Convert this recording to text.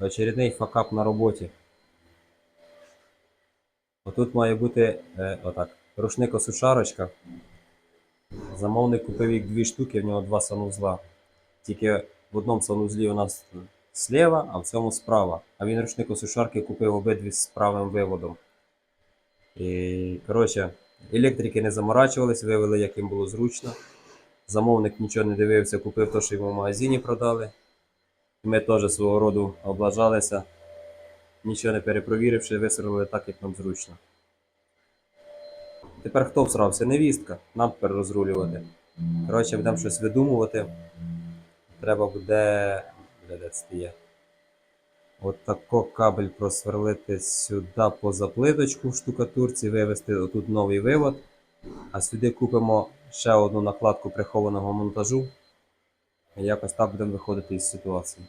Очередний факап на роботі. Отут має бути е, отак. Рушникосушарочка. Замовник купив їх дві штуки, в нього два санузла. Тільки в одному санузлі у нас зліва, а в цьому справа. А він рушникосушарки купив обидві з правим виводом. І, коротше, електрики не заморачувались, вивели, як їм було зручно. Замовник нічого не дивився, купив те, що йому в магазині продали. Ми теж свого роду облажалися, нічого не перепровіривши, висрали так, як нам зручно. Тепер хто всрався? Невістка. Нам тепер розрулювати. Коротше, будемо щось видумувати. Треба буде. Де де це є? От кабель просверлити сюди поза плиточку в штукатурці, вивести отут новий вивод. А сюди купимо ще одну накладку прихованого монтажу. Якось так будемо виходити із ситуації.